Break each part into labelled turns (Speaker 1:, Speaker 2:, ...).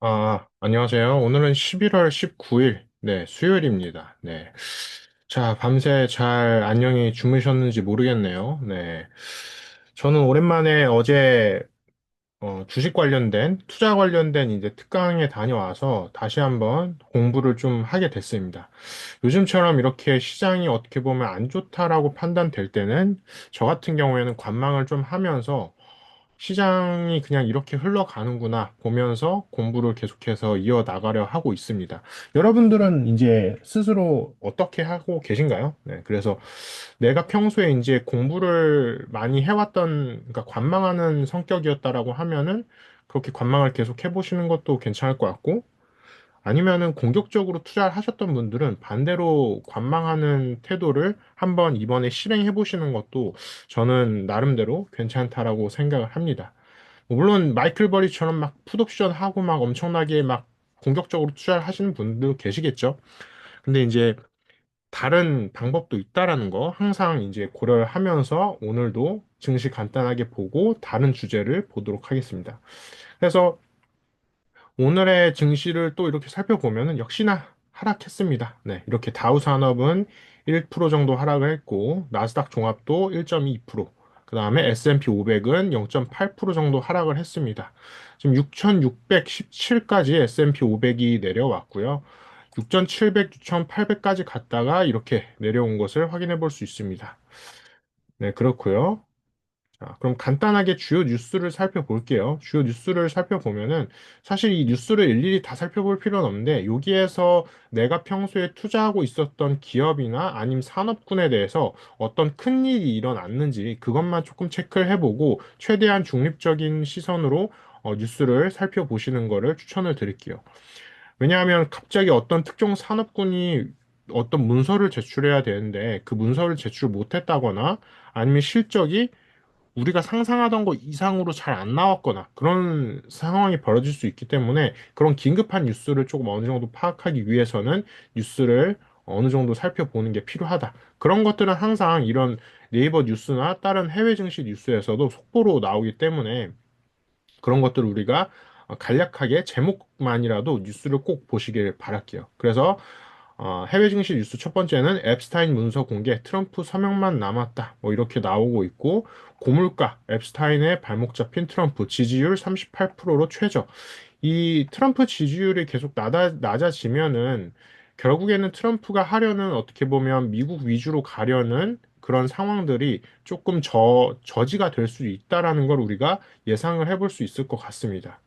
Speaker 1: 아, 안녕하세요. 오늘은 11월 19일, 네, 수요일입니다. 네. 자, 밤새 잘 안녕히 주무셨는지 모르겠네요. 네. 저는 오랜만에 어제 어, 주식 관련된, 투자 관련된 이제 특강에 다녀와서 다시 한번 공부를 좀 하게 됐습니다. 요즘처럼 이렇게 시장이 어떻게 보면 안 좋다라고 판단될 때는 저 같은 경우에는 관망을 좀 하면서 시장이 그냥 이렇게 흘러가는구나 보면서 공부를 계속해서 이어나가려 하고 있습니다. 여러분들은 이제 스스로 어떻게 하고 계신가요? 네, 그래서 내가 평소에 이제 공부를 많이 해왔던, 그러니까 관망하는 성격이었다라고 하면은 그렇게 관망을 계속 해보시는 것도 괜찮을 것 같고, 아니면은 공격적으로 투자를 하셨던 분들은 반대로 관망하는 태도를 한번 이번에 실행해 보시는 것도 저는 나름대로 괜찮다라고 생각을 합니다. 물론 마이클 버리처럼 막 풋옵션 하고 막 엄청나게 막 공격적으로 투자를 하시는 분도 계시겠죠. 근데 이제 다른 방법도 있다라는 거 항상 이제 고려를 하면서 오늘도 증시 간단하게 보고 다른 주제를 보도록 하겠습니다. 그래서 오늘의 증시를 또 이렇게 살펴보면은 역시나 하락했습니다. 네, 이렇게 다우 산업은 1% 정도 하락을 했고 나스닥 종합도 1.2%, 그 다음에 S&P 500은 0.8% 정도 하락을 했습니다. 지금 6,617까지 S&P 500이 내려왔고요. 6,700, 6,800까지 갔다가 이렇게 내려온 것을 확인해 볼 수 있습니다. 네, 그렇고요. 자, 그럼 간단하게 주요 뉴스를 살펴볼게요. 주요 뉴스를 살펴보면은 사실 이 뉴스를 일일이 다 살펴볼 필요는 없는데 여기에서 내가 평소에 투자하고 있었던 기업이나 아니면 산업군에 대해서 어떤 큰 일이 일어났는지 그것만 조금 체크를 해보고 최대한 중립적인 시선으로 어, 뉴스를 살펴보시는 거를 추천을 드릴게요. 왜냐하면 갑자기 어떤 특정 산업군이 어떤 문서를 제출해야 되는데 그 문서를 제출 못했다거나 아니면 실적이 우리가 상상하던 것 이상으로 잘 안 나왔거나 그런 상황이 벌어질 수 있기 때문에 그런 긴급한 뉴스를 조금 어느 정도 파악하기 위해서는 뉴스를 어느 정도 살펴보는 게 필요하다. 그런 것들은 항상 이런 네이버 뉴스나 다른 해외 증시 뉴스에서도 속보로 나오기 때문에 그런 것들을 우리가 간략하게 제목만이라도 뉴스를 꼭 보시길 바랄게요. 그래서 어, 해외 증시 뉴스 첫 번째는 앱스타인 문서 공개, 트럼프 서명만 남았다. 뭐 이렇게 나오고 있고, 고물가, 앱스타인의 발목 잡힌 트럼프, 지지율 38%로 최저. 이 트럼프 지지율이 계속 낮아, 낮아지면은 결국에는 트럼프가 하려는 어떻게 보면 미국 위주로 가려는 그런 상황들이 조금 저, 저지가 될 수 있다라는 걸 우리가 예상을 해볼 수 있을 것 같습니다.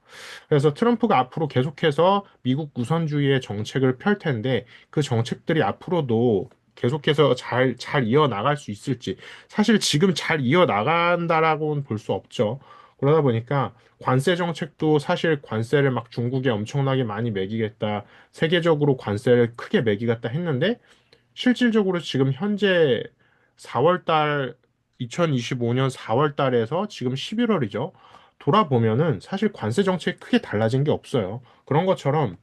Speaker 1: 그래서 트럼프가 앞으로 계속해서 미국 우선주의의 정책을 펼 텐데 그 정책들이 앞으로도 계속해서 잘, 잘 이어나갈 수 있을지. 사실 지금 잘 이어나간다라고는 볼 수 없죠. 그러다 보니까 관세 정책도 사실 관세를 막 중국에 엄청나게 많이 매기겠다. 세계적으로 관세를 크게 매기겠다 했는데 실질적으로 지금 현재 4월 달, 2025년 4월 달에서 지금 11월이죠. 돌아보면은 사실 관세 정책이 크게 달라진 게 없어요. 그런 것처럼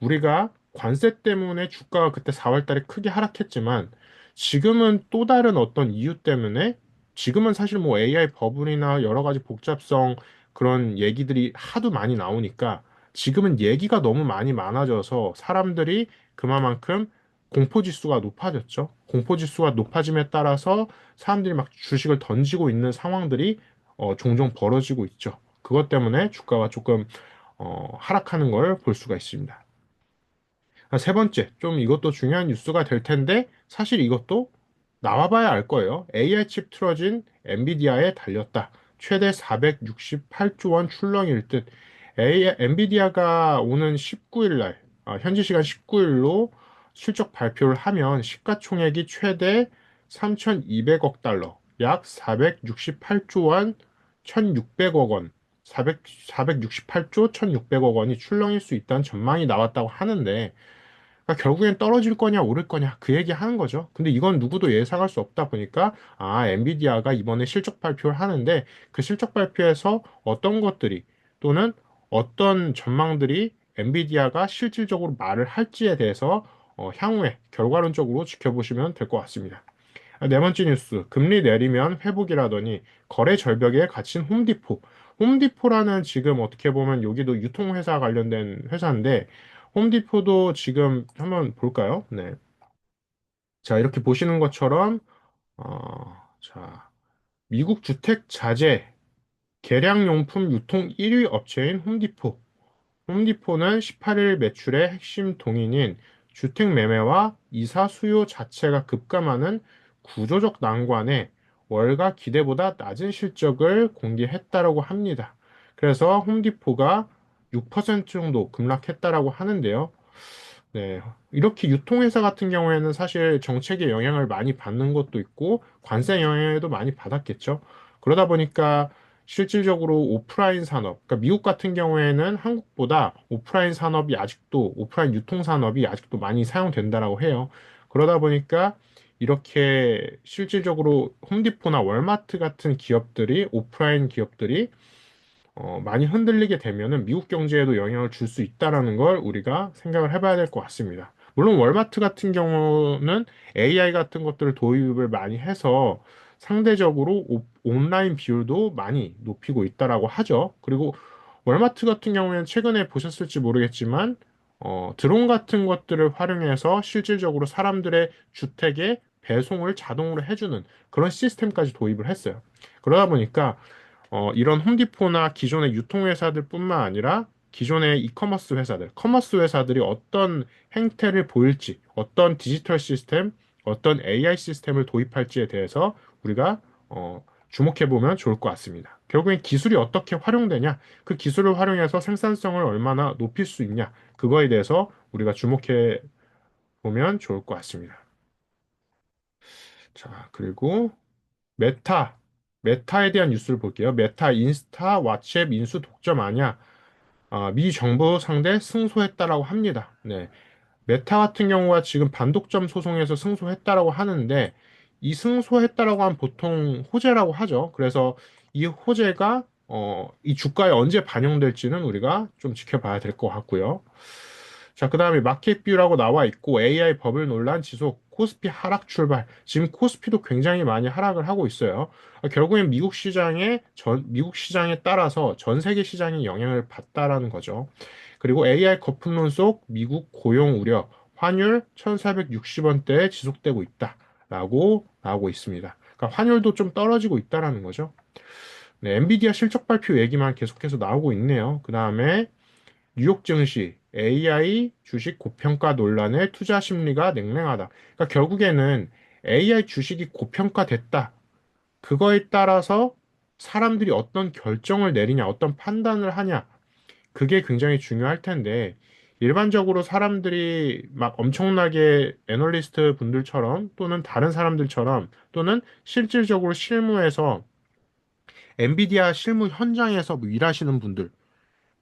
Speaker 1: 우리가 관세 때문에 주가가 그때 4월 달에 크게 하락했지만 지금은 또 다른 어떤 이유 때문에 지금은 사실 뭐 AI 버블이나 여러 가지 복잡성 그런 얘기들이 하도 많이 나오니까 지금은 얘기가 너무 많이 많아져서 사람들이 그만큼 공포 지수가 높아졌죠. 공포 지수가 높아짐에 따라서 사람들이 막 주식을 던지고 있는 상황들이 어, 종종 벌어지고 있죠. 그것 때문에 주가가 조금 어, 하락하는 걸 볼 수가 있습니다. 아, 세 번째, 좀 이것도 중요한 뉴스가 될 텐데, 사실 이것도 나와봐야 알 거예요. AI 칩 틀어진 엔비디아에 달렸다. 최대 468조 원 출렁일 듯. AI, 엔비디아가 오는 19일 날, 아, 현지 시간 19일로 실적 발표를 하면 시가총액이 최대 3,200억 달러, 약 468조 원, 1,600억 원, 400, 468조 1,600억 원이 출렁일 수 있다는 전망이 나왔다고 하는데, 그러니까 결국엔 떨어질 거냐 오를 거냐 그 얘기 하는 거죠. 근데 이건 누구도 예상할 수 없다 보니까 아 엔비디아가 이번에 실적 발표를 하는데 그 실적 발표에서 어떤 것들이 또는 어떤 전망들이 엔비디아가 실질적으로 말을 할지에 대해서 어, 향후에 결과론적으로 지켜보시면 될 것 같습니다. 아, 네 번째 뉴스, 금리 내리면 회복이라더니 거래 절벽에 갇힌 홈디포. 홈디포라는 지금 어떻게 보면 여기도 유통회사 관련된 회사인데, 홈디포도 지금 한번 볼까요? 네. 자, 이렇게 보시는 것처럼, 어, 자, 미국 주택 자재 계량용품 유통 1위 업체인 홈디포. 홈디포는 18일 매출의 핵심 동인인 주택 매매와 이사 수요 자체가 급감하는 구조적 난관에 월가 기대보다 낮은 실적을 공개했다라고 합니다. 그래서 홈디포가 6% 정도 급락했다라고 하는데요. 네. 이렇게 유통회사 같은 경우에는 사실 정책의 영향을 많이 받는 것도 있고, 관세 영향도 많이 받았겠죠. 그러다 보니까 실질적으로 오프라인 산업, 그러니까 미국 같은 경우에는 한국보다 오프라인 산업이 아직도, 오프라인 유통 산업이 아직도 많이 사용된다라고 해요. 그러다 보니까 이렇게 실질적으로 홈디포나 월마트 같은 기업들이, 오프라인 기업들이 어, 많이 흔들리게 되면은 미국 경제에도 영향을 줄 수 있다라는 걸 우리가 생각을 해봐야 될 것 같습니다. 물론 월마트 같은 경우는 AI 같은 것들을 도입을 많이 해서 상대적으로 오- 온라인 비율도 많이 높이고 있다라고 하죠. 그리고 월마트 같은 경우에는 최근에 보셨을지 모르겠지만 어, 드론 같은 것들을 활용해서 실질적으로 사람들의 주택에 배송을 자동으로 해주는 그런 시스템까지 도입을 했어요. 그러다 보니까 어, 이런 홈디포나 기존의 유통회사들뿐만 아니라 기존의 이커머스 회사들, 커머스 회사들이 어떤 행태를 보일지, 어떤 디지털 시스템, 어떤 AI 시스템을 도입할지에 대해서 우리가 어, 주목해 보면 좋을 것 같습니다. 결국엔 기술이 어떻게 활용되냐, 그 기술을 활용해서 생산성을 얼마나 높일 수 있냐, 그거에 대해서 우리가 주목해 보면 좋을 것 같습니다. 자, 그리고 메타, 메타에 대한 뉴스를 볼게요. 메타, 인스타, 왓츠앱 인수 독점 아니야? 아, 미 정부 상대 승소했다라고 합니다. 네. 메타 같은 경우가 지금 반독점 소송에서 승소했다라고 하는데 이 승소했다라고 하면 보통 호재라고 하죠. 그래서 이 호재가 어, 이 주가에 언제 반영될지는 우리가 좀 지켜봐야 될 것 같고요. 자, 그 다음에 마켓뷰라고 나와 있고 AI 버블 논란 지속, 코스피 하락 출발. 지금 코스피도 굉장히 많이 하락을 하고 있어요. 아, 결국엔 미국 시장에 전 미국 시장에 따라서 전 세계 시장이 영향을 받다라는 거죠. 그리고 AI 거품론 속 미국 고용 우려, 환율 1,460원대에 지속되고 있다라고 나오고 있습니다. 그러니까 환율도 좀 떨어지고 있다라는 거죠. 네, 엔비디아 실적 발표 얘기만 계속해서 나오고 있네요. 그 다음에 뉴욕 증시 AI 주식 고평가 논란에 투자 심리가 냉랭하다. 그러니까 결국에는 AI 주식이 고평가됐다. 그거에 따라서 사람들이 어떤 결정을 내리냐, 어떤 판단을 하냐, 그게 굉장히 중요할 텐데, 일반적으로 사람들이 막 엄청나게 애널리스트 분들처럼 또는 다른 사람들처럼 또는 실질적으로 실무에서 엔비디아 실무 현장에서 뭐 일하시는 분들,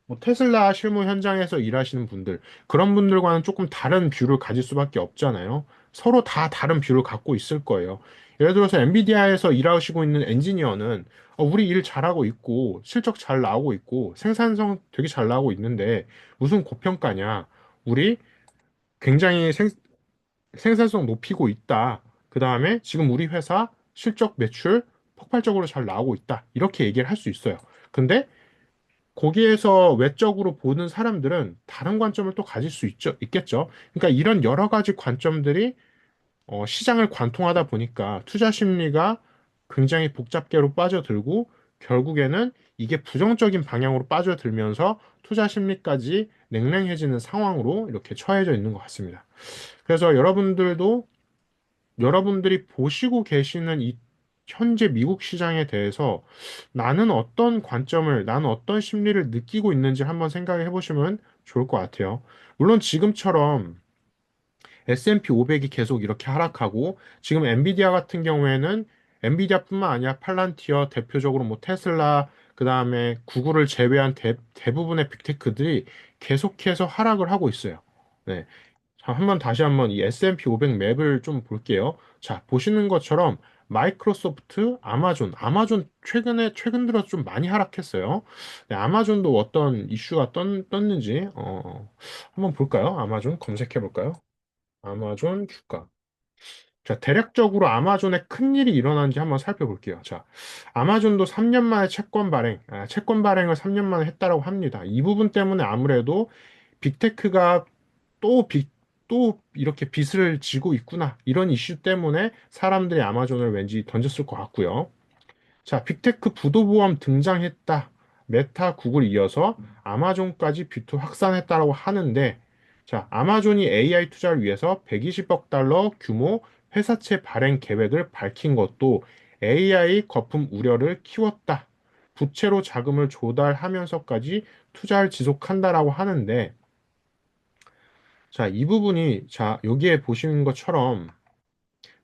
Speaker 1: 뭐 테슬라 실무 현장에서 일하시는 분들, 그런 분들과는 조금 다른 뷰를 가질 수밖에 없잖아요. 서로 다 다른 뷰를 갖고 있을 거예요. 예를 들어서 엔비디아에서 일하시고 있는 엔지니어는 어, 우리 일 잘하고 있고, 실적 잘 나오고 있고, 생산성 되게 잘 나오고 있는데, 무슨 고평가냐. 우리 굉장히 생, 생산성 높이고 있다. 그 다음에 지금 우리 회사 실적 매출 폭발적으로 잘 나오고 있다. 이렇게 얘기를 할 수 있어요. 근데 거기에서 외적으로 보는 사람들은 다른 관점을 또 가질 수 있죠, 있겠죠. 그러니까 이런 여러 가지 관점들이 어, 시장을 관통하다 보니까 투자 심리가 굉장히 복잡계로 빠져들고 결국에는 이게 부정적인 방향으로 빠져들면서 투자 심리까지 냉랭해지는 상황으로 이렇게 처해져 있는 것 같습니다. 그래서 여러분들도 여러분들이 보시고 계시는 이 현재 미국 시장에 대해서 나는 어떤 관점을, 나는 어떤 심리를 느끼고 있는지 한번 생각해 보시면 좋을 것 같아요. 물론 지금처럼 S&P 500이 계속 이렇게 하락하고 지금 엔비디아 같은 경우에는 엔비디아뿐만 아니라 팔란티어 대표적으로 뭐 테슬라 그다음에 구글을 제외한 대, 대부분의 빅테크들이 계속해서 하락을 하고 있어요. 네. 자, 한번 다시 한번 이 S&P 500 맵을 좀 볼게요. 자, 보시는 것처럼 마이크로소프트, 아마존, 아마존 최근에 최근 들어 좀 많이 하락했어요. 네, 아마존도 어떤 이슈가 떴, 떴는지 어, 한번 볼까요? 아마존 검색해 볼까요? 아마존 주가. 자, 대략적으로 아마존에 큰 일이 일어난지 한번 살펴볼게요. 자, 아마존도 3년 만에 채권 발행, 아, 채권 발행을 3년 만에 했다라고 합니다. 이 부분 때문에 아무래도 빅테크가 또 빚, 또 이렇게 빚을 지고 있구나. 이런 이슈 때문에 사람들이 아마존을 왠지 던졌을 것 같고요. 자, 빅테크 부도보험 등장했다. 메타, 구글 이어서 아마존까지 뷰투 확산했다라고 하는데, 자, 아마존이 AI 투자를 위해서 120억 달러 규모 회사채 발행 계획을 밝힌 것도 AI 거품 우려를 키웠다. 부채로 자금을 조달하면서까지 투자를 지속한다라고 하는데, 자, 이 부분이, 자, 여기에 보시는 것처럼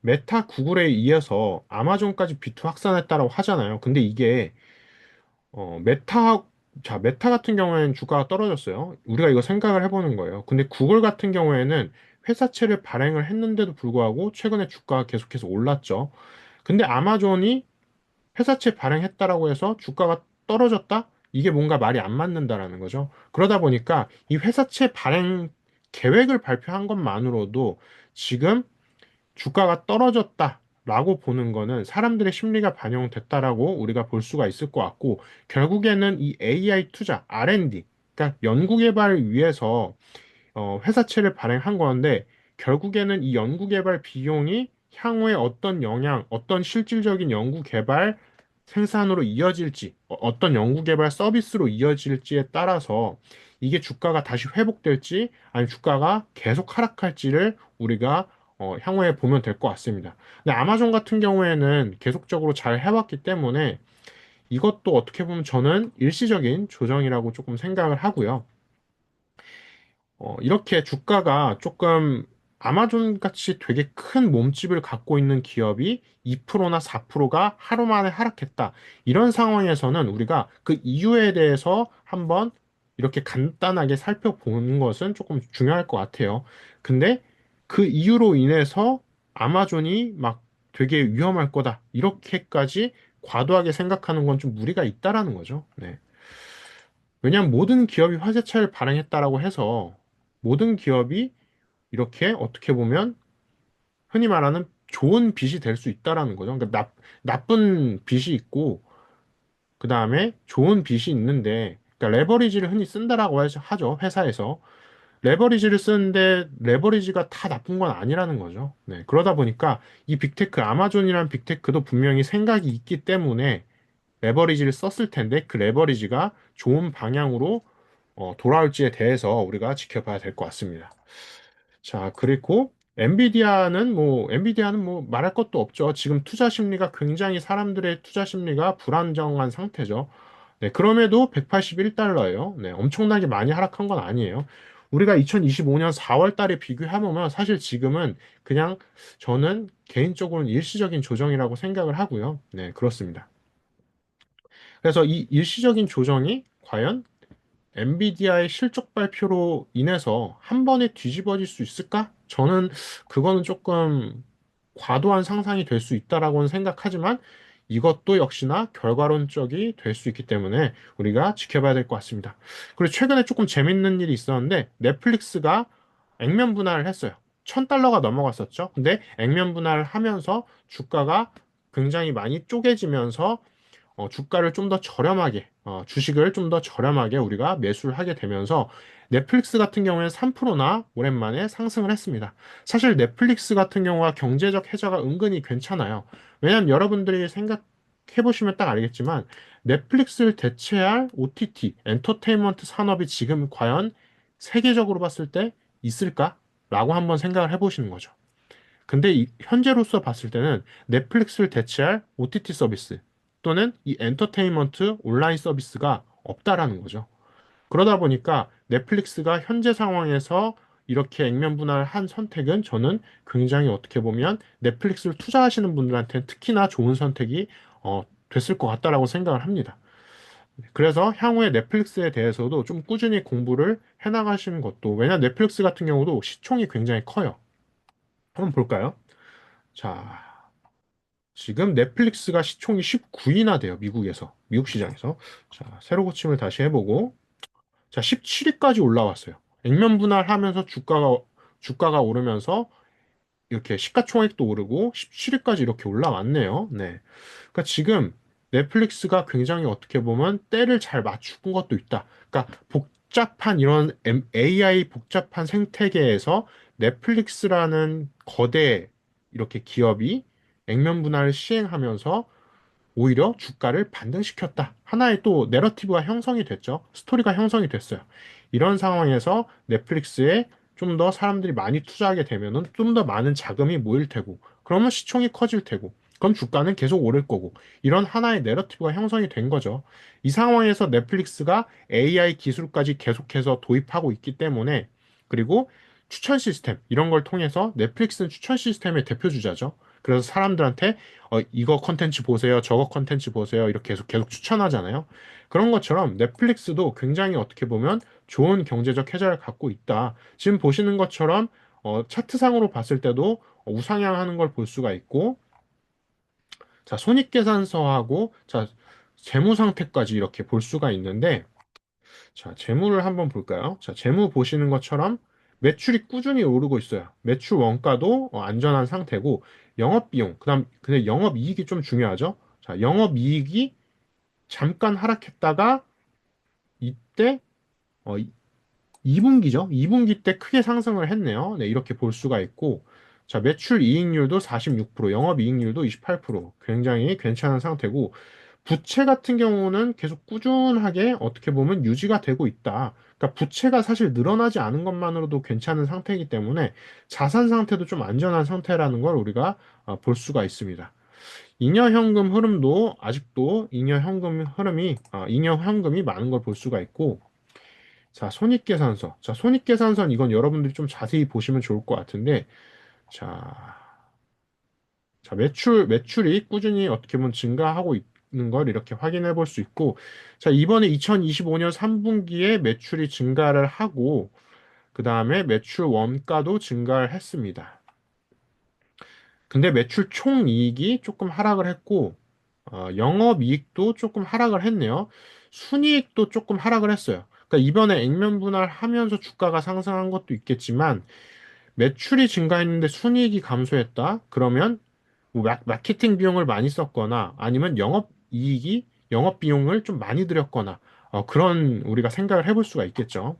Speaker 1: 메타 구글에 이어서 아마존까지 비트 확산했다라고 하잖아요. 근데 이게 어, 메타 자, 메타 같은 경우에는 주가가 떨어졌어요. 우리가 이거 생각을 해보는 거예요. 근데 구글 같은 경우에는 회사채를 발행을 했는데도 불구하고 최근에 주가가 계속해서 올랐죠. 근데 아마존이 회사채 발행했다라고 해서 주가가 떨어졌다? 이게 뭔가 말이 안 맞는다라는 거죠. 그러다 보니까 이 회사채 발행 계획을 발표한 것만으로도 지금 주가가 떨어졌다 라고 보는 거는 사람들의 심리가 반영됐다라고 우리가 볼 수가 있을 것 같고 결국에는 이 AI 투자, R&D, 그러니까 연구개발을 위해서 어, 회사채를 발행한 건데 결국에는 이 연구개발 비용이 향후에 어떤 영향, 어떤 실질적인 연구개발 생산으로 이어질지, 어- 어떤 연구개발 서비스로 이어질지에 따라서 이게 주가가 다시 회복될지 아니면 주가가 계속 하락할지를 우리가 어, 향후에 보면 될 것 같습니다. 근데 아마존 같은 경우에는 계속적으로 잘 해왔기 때문에 이것도 어떻게 보면 저는 일시적인 조정이라고 조금 생각을 하고요. 어, 이렇게 주가가 조금 아마존 같이 되게 큰 몸집을 갖고 있는 기업이 2%나 4%가 하루 만에 하락했다. 이런 상황에서는 우리가 그 이유에 대해서 한번 이렇게 간단하게 살펴보는 것은 조금 중요할 것 같아요. 근데 그 이유로 인해서 아마존이 막 되게 위험할 거다. 이렇게까지 과도하게 생각하는 건 좀 무리가 있다라는 거죠. 네. 왜냐하면 모든 기업이 화재차를 발행했다라고 해서 모든 기업이 이렇게 어떻게 보면 흔히 말하는 좋은 빚이 될 수 있다라는 거죠. 그러니까 나, 나쁜 빚이 있고 그 다음에 좋은 빚이 있는데 그러니까 레버리지를 흔히 쓴다라고 하죠. 회사에서. 레버리지를 쓰는데 레버리지가 다 나쁜 건 아니라는 거죠. 네, 그러다 보니까 이 빅테크, 아마존이라는 빅테크도 분명히 생각이 있기 때문에 레버리지를 썼을 텐데 그 레버리지가 좋은 방향으로 어, 돌아올지에 대해서 우리가 지켜봐야 될 것 같습니다. 자, 그리고 엔비디아는 뭐, 엔비디아는 뭐 말할 것도 없죠. 지금 투자 심리가 굉장히 사람들의 투자 심리가 불안정한 상태죠. 네, 그럼에도 181달러예요. 네, 엄청나게 많이 하락한 건 아니에요. 우리가 2025년 4월 달에 비교해 보면 사실 지금은 그냥 저는 개인적으로는 일시적인 조정이라고 생각을 하고요. 네, 그렇습니다. 그래서 이 일시적인 조정이 과연 엔비디아의 실적 발표로 인해서 한 번에 뒤집어질 수 있을까? 저는 그거는 조금 과도한 상상이 될 수 있다라고는 생각하지만 이것도 역시나 결과론적이 될 수 있기 때문에 우리가 지켜봐야 될 것 같습니다. 그리고 최근에 조금 재밌는 일이 있었는데 넷플릭스가 액면 분할을 했어요. 천 달러가 넘어갔었죠. 근데 액면 분할을 하면서 주가가 굉장히 많이 쪼개지면서 어, 주가를 좀 더 저렴하게, 어, 주식을 좀 더 저렴하게 우리가 매수를 하게 되면서 넷플릭스 같은 경우에는 3%나 오랜만에 상승을 했습니다. 사실 넷플릭스 같은 경우가 경제적 해자가 은근히 괜찮아요. 왜냐하면 여러분들이 생각해 보시면 딱 알겠지만 넷플릭스를 대체할 OTT, 엔터테인먼트 산업이 지금 과연 세계적으로 봤을 때 있을까? 라고 한번 생각을 해보시는 거죠. 근데 이- 현재로서 봤을 때는 넷플릭스를 대체할 OTT 서비스, 또는 이 엔터테인먼트 온라인 서비스가 없다라는 거죠. 그러다 보니까 넷플릭스가 현재 상황에서 이렇게 액면 분할한 선택은 저는 굉장히 어떻게 보면 넷플릭스를 투자하시는 분들한테는 특히나 좋은 선택이 어, 됐을 것 같다라고 생각을 합니다. 그래서 향후에 넷플릭스에 대해서도 좀 꾸준히 공부를 해나가시는 것도, 왜냐 넷플릭스 같은 경우도 시총이 굉장히 커요. 한번 볼까요? 자, 지금 넷플릭스가 시총이 19위나 돼요. 미국에서. 미국 시장에서. 자, 세로 고침을 다시 해보고. 자, 17위까지 올라왔어요. 액면 분할하면서 주가가, 주가가 오르면서 이렇게 시가총액도 오르고 17위까지 이렇게 올라왔네요. 네. 그러니까 지금 넷플릭스가 굉장히 어떻게 보면 때를 잘 맞춘 것도 있다. 그러니까 복잡한 이런 AI 복잡한 생태계에서 넷플릭스라는 거대 이렇게 기업이 액면 분할을 시행하면서 오히려 주가를 반등시켰다. 하나의 또 내러티브가 형성이 됐죠. 스토리가 형성이 됐어요. 이런 상황에서 넷플릭스에 좀 더 사람들이 많이 투자하게 되면은 좀 더 많은 자금이 모일 테고, 그러면 시총이 커질 테고, 그럼 주가는 계속 오를 거고, 이런 하나의 내러티브가 형성이 된 거죠. 이 상황에서 넷플릭스가 AI 기술까지 계속해서 도입하고 있기 때문에, 그리고 추천 시스템, 이런 걸 통해서 넷플릭스는 추천 시스템의 대표 주자죠. 그래서 사람들한테 어, 이거 컨텐츠 보세요, 저거 컨텐츠 보세요, 이렇게 계속 계속 추천하잖아요. 그런 것처럼 넷플릭스도 굉장히 어떻게 보면 좋은 경제적 혜자를 갖고 있다. 지금 보시는 것처럼 어, 차트상으로 봤을 때도 우상향하는 걸 볼 수가 있고, 자, 손익계산서하고 자, 재무 상태까지 이렇게 볼 수가 있는데, 자, 재무를 한번 볼까요? 자, 재무 보시는 것처럼 매출이 꾸준히 오르고 있어요. 매출 원가도 어, 안전한 상태고, 영업 비용, 그 다음, 근데 영업 이익이 좀 중요하죠? 자, 영업 이익이 잠깐 하락했다가, 이때, 어, 2분기죠? 2분기 때 크게 상승을 했네요. 네, 이렇게 볼 수가 있고, 자, 매출 이익률도 46%, 영업 이익률도 28%, 굉장히 괜찮은 상태고, 부채 같은 경우는 계속 꾸준하게 어떻게 보면 유지가 되고 있다. 그러니까 부채가 사실 늘어나지 않은 것만으로도 괜찮은 상태이기 때문에 자산 상태도 좀 안전한 상태라는 걸 우리가 어, 볼 수가 있습니다. 잉여 현금 흐름도 아직도 잉여 현금 흐름이 어, 잉여 현금이 많은 걸 볼 수가 있고 자 손익계산서 자 손익계산서는 이건 여러분들이 좀 자세히 보시면 좋을 것 같은데 자, 자 매출 매출이 꾸준히 어떻게 보면 증가하고 있는 걸 이렇게 확인해 볼 수 있고 자 이번에 2025년 3분기에 매출이 증가를 하고 그 다음에 매출 원가도 증가를 했습니다. 근데 매출 총 이익이 조금 하락을 했고 어, 영업이익도 조금 하락을 했네요. 순이익도 조금 하락을 했어요. 그러니까 이번에 액면 분할하면서 주가가 상승한 것도 있겠지만 매출이 증가했는데 순이익이 감소했다. 그러면 뭐 마케팅 비용을 많이 썼거나 아니면 영업 이익이 영업 비용을 좀 많이 들였거나 어, 그런 우리가 생각을 해볼 수가 있겠죠.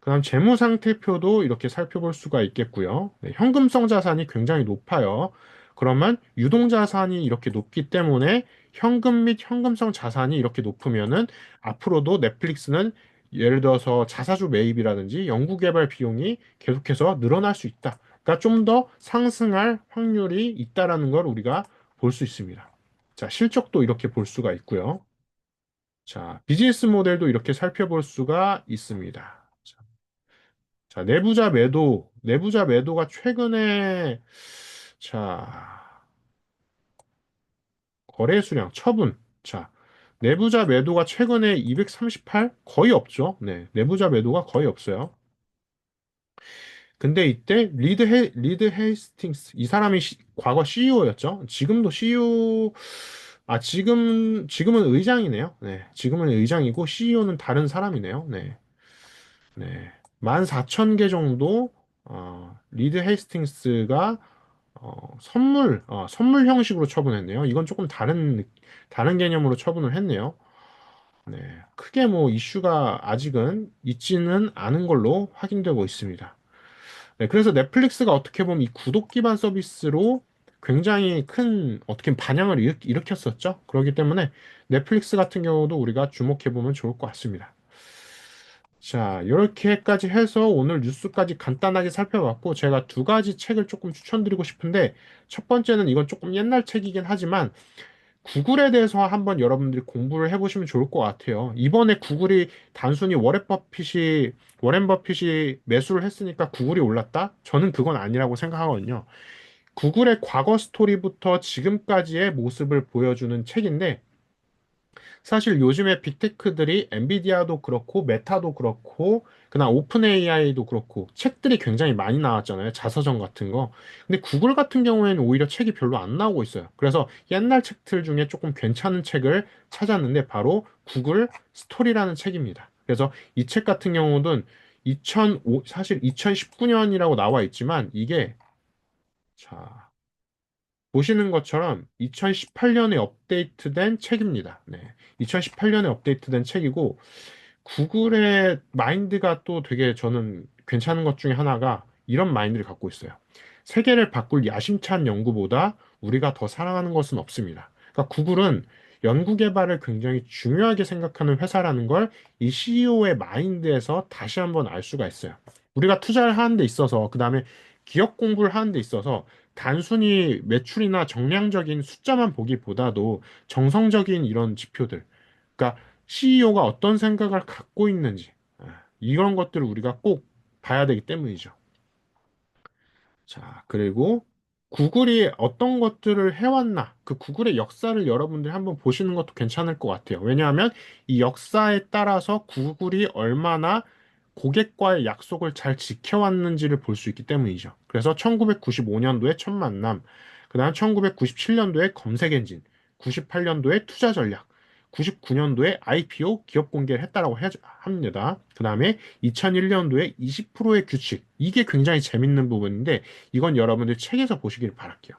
Speaker 1: 그다음 재무 상태표도 이렇게 살펴볼 수가 있겠고요. 네, 현금성 자산이 굉장히 높아요. 그러면 유동 자산이 이렇게 높기 때문에 현금 및 현금성 자산이 이렇게 높으면은 앞으로도 넷플릭스는 예를 들어서 자사주 매입이라든지 연구개발 비용이 계속해서 늘어날 수 있다. 그러니까 좀 더 상승할 확률이 있다라는 걸 우리가 볼 수 있습니다. 자, 실적도 이렇게 볼 수가 있고요. 자, 비즈니스 모델도 이렇게 살펴볼 수가 있습니다. 자, 자, 내부자 매도, 내부자 매도가 최근에 자, 거래 수량, 처분. 자, 내부자 매도가 최근에 238 거의 없죠. 네, 내부자 매도가 거의 없어요. 근데 이때 리드 헤 리드 헤이스팅스 이 사람이 시, 과거 CEO였죠. 지금도 CEO 아 지금 지금은 의장이네요. 네, 지금은 의장이고 CEO는 다른 사람이네요. 네, 네, 14,000개 정도 어, 리드 헤이스팅스가 어, 선물 어, 선물 형식으로 처분했네요. 이건 조금 다른 다른 개념으로 처분을 했네요. 네, 크게 뭐 이슈가 아직은 있지는 않은 걸로 확인되고 있습니다. 네, 그래서 넷플릭스가 어떻게 보면 이 구독 기반 서비스로 굉장히 큰 어떻게 반향을 일으, 일으켰었죠. 그렇기 때문에 넷플릭스 같은 경우도 우리가 주목해 보면 좋을 것 같습니다. 자, 이렇게까지 해서 오늘 뉴스까지 간단하게 살펴봤고, 제가 두 가지 책을 조금 추천드리고 싶은데, 첫 번째는 이건 조금 옛날 책이긴 하지만, 구글에 대해서 한번 여러분들이 공부를 해보시면 좋을 것 같아요. 이번에 구글이 단순히 워렌 버핏이, 워렌 버핏이 매수를 했으니까 구글이 올랐다? 저는 그건 아니라고 생각하거든요. 구글의 과거 스토리부터 지금까지의 모습을 보여주는 책인데, 사실 요즘에 빅테크들이 엔비디아도 그렇고 메타도 그렇고 그나 오픈 AI도 그렇고 책들이 굉장히 많이 나왔잖아요. 자서전 같은 거. 근데 구글 같은 경우에는 오히려 책이 별로 안 나오고 있어요. 그래서 옛날 책들 중에 조금 괜찮은 책을 찾았는데 바로 구글 스토리라는 책입니다. 그래서 이 책 같은 경우는 2005 사실 2019년이라고 나와 있지만 이게 자, 보시는 것처럼 2018년에 업데이트된 책입니다. 네. 2018년에 업데이트된 책이고, 구글의 마인드가 또 되게 저는 괜찮은 것 중에 하나가 이런 마인드를 갖고 있어요. 세계를 바꿀 야심찬 연구보다 우리가 더 사랑하는 것은 없습니다. 그러니까 구글은 연구 개발을 굉장히 중요하게 생각하는 회사라는 걸 이 CEO의 마인드에서 다시 한번 알 수가 있어요. 우리가 투자를 하는 데 있어서, 그 다음에 기업 공부를 하는 데 있어서 단순히 매출이나 정량적인 숫자만 보기보다도 정성적인 이런 지표들, 그러니까 CEO가 어떤 생각을 갖고 있는지, 아, 이런 것들을 우리가 꼭 봐야 되기 때문이죠. 자, 그리고 구글이 어떤 것들을 해왔나, 그 구글의 역사를 여러분들이 한번 보시는 것도 괜찮을 것 같아요. 왜냐하면 이 역사에 따라서 구글이 얼마나 고객과의 약속을 잘 지켜왔는지를 볼 수 있기 때문이죠. 그래서 1995년도에 첫 만남, 그 다음 1997년도에 검색 엔진, 98년도에 투자 전략, 99년도에 IPO 기업 공개를 했다라고 해, 합니다. 그 다음에 2001년도에 20%의 규칙. 이게 굉장히 재밌는 부분인데 이건 여러분들 책에서 보시길 바랄게요.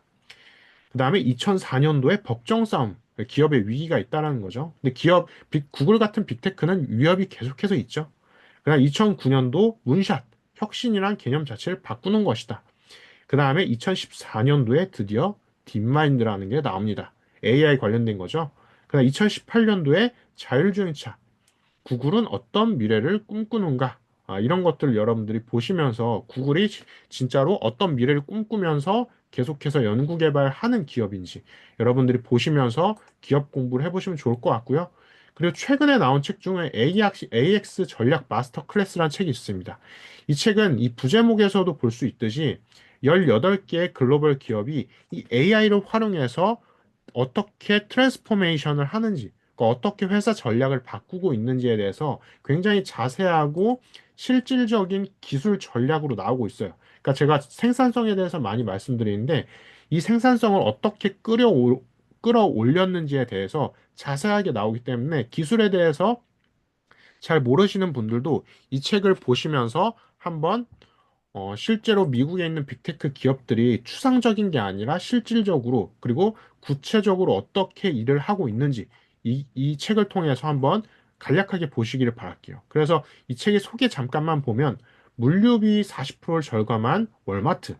Speaker 1: 그 다음에 2004년도에 법정 싸움. 기업의 위기가 있다라는 거죠. 근데 기업, 구글 같은 빅테크는 위협이 계속해서 있죠. 그다음 2009년도 문샷. 혁신이란 개념 자체를 바꾸는 것이다. 그 다음에 2014년도에 드디어 딥마인드라는 게 나옵니다. AI 관련된 거죠. 그다음 2018년도에 자율주행차. 구글은 어떤 미래를 꿈꾸는가? 아, 이런 것들을 여러분들이 보시면서 구글이 진짜로 어떤 미래를 꿈꾸면서 계속해서 연구 개발하는 기업인지 여러분들이 보시면서 기업 공부를 해보시면 좋을 것 같고요. 그리고 최근에 나온 책 중에 AX, 전략 마스터 클래스라는 책이 있습니다. 이 책은 이 부제목에서도 볼 수 있듯이 18개의 글로벌 기업이 이 AI를 활용해서 어떻게 트랜스포메이션을 하는지, 그러니까 어떻게 회사 전략을 바꾸고 있는지에 대해서 굉장히 자세하고 실질적인 기술 전략으로 나오고 있어요. 그러니까 제가 생산성에 대해서 많이 말씀드리는데 이 생산성을 어떻게 끌어올, 끌어올렸는지에 대해서 자세하게 나오기 때문에 기술에 대해서 잘 모르시는 분들도 이 책을 보시면서 한번 어, 실제로 미국에 있는 빅테크 기업들이 추상적인 게 아니라 실질적으로 그리고 구체적으로 어떻게 일을 하고 있는지 이, 이 책을 통해서 한번 간략하게 보시기를 바랄게요. 그래서 이 책의 소개 잠깐만 보면 물류비 40%를 절감한 월마트,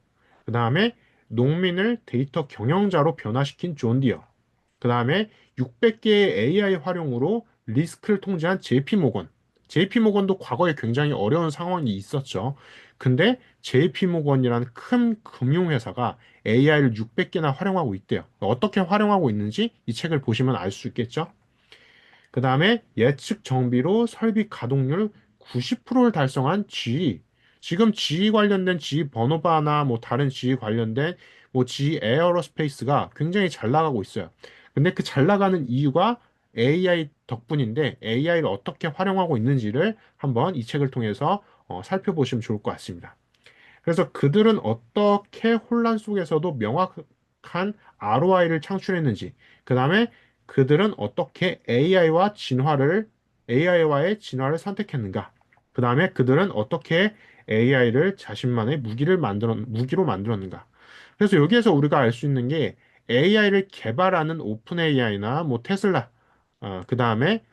Speaker 1: 그 다음에 농민을 데이터 경영자로 변화시킨 존디어, 그 다음에 600개의 AI 활용으로 리스크를 통제한 JP모건, JP모건도 과거에 굉장히 어려운 상황이 있었죠. 근데 JP모건이라는 큰 금융회사가 AI를 600개나 활용하고 있대요. 어떻게 활용하고 있는지 이 책을 보시면 알 수 있겠죠? 그 다음에 예측 정비로 설비 가동률 90%를 달성한 GE. 지금 GE 관련된 GE 버노바나 뭐 다른 GE 관련된 뭐 GE 에어로스페이스가 굉장히 잘 나가고 있어요. 근데 그 잘 나가는 이유가 AI 덕분인데 AI를 어떻게 활용하고 있는지를 한번 이 책을 통해서 어, 살펴보시면 좋을 것 같습니다. 그래서 그들은 어떻게 혼란 속에서도 명확한 ROI를 창출했는지, 그 다음에 그들은 어떻게 AI와 진화를, AI와의 진화를 선택했는가, 그 다음에 그들은 어떻게 AI를 자신만의 무기를 만들었, 무기로 만들었는가. 그래서 여기에서 우리가 알 수 있는 게 AI를 개발하는 오픈 AI나 뭐 테슬라, 어, 그 다음에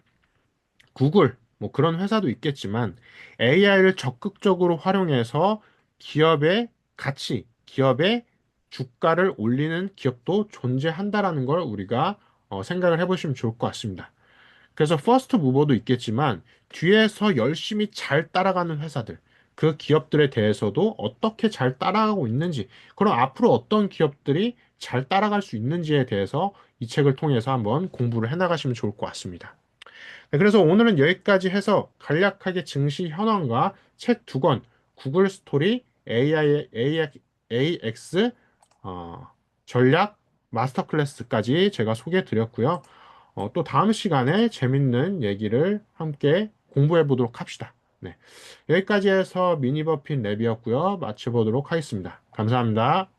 Speaker 1: 구글, 뭐 그런 회사도 있겠지만 AI를 적극적으로 활용해서 기업의 가치, 기업의 주가를 올리는 기업도 존재한다라는 걸 우리가 어, 생각을 해보시면 좋을 것 같습니다. 그래서 퍼스트 무버도 있겠지만 뒤에서 열심히 잘 따라가는 회사들, 그 기업들에 대해서도 어떻게 잘 따라가고 있는지, 그럼 앞으로 어떤 기업들이 잘 따라갈 수 있는지에 대해서 이 책을 통해서 한번 공부를 해나가시면 좋을 것 같습니다. 네, 그래서 오늘은 여기까지 해서 간략하게 증시 현황과 책 두 권, 구글 스토리, AI, AX, 어, 전략 마스터 클래스까지 제가 소개해 드렸고요. 어, 또 다음 시간에 재밌는 얘기를 함께 공부해 보도록 합시다. 네. 여기까지 해서 미니버핀 랩이었고요. 마쳐보도록 하겠습니다. 감사합니다.